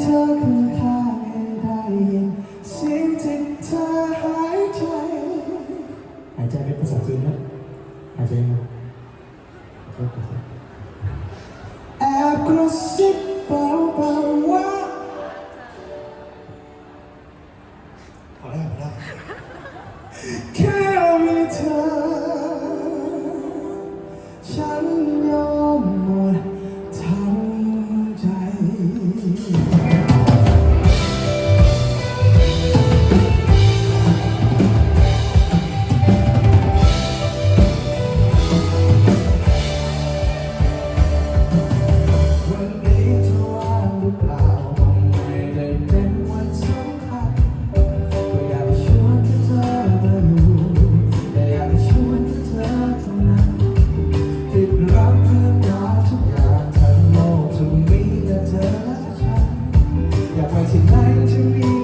เธอให้ได้ยินสีเธยใจหายใจอีนนะหายใจยังไงแอกว่าพอแล้วอแล้แค่มีเธอ lied to me.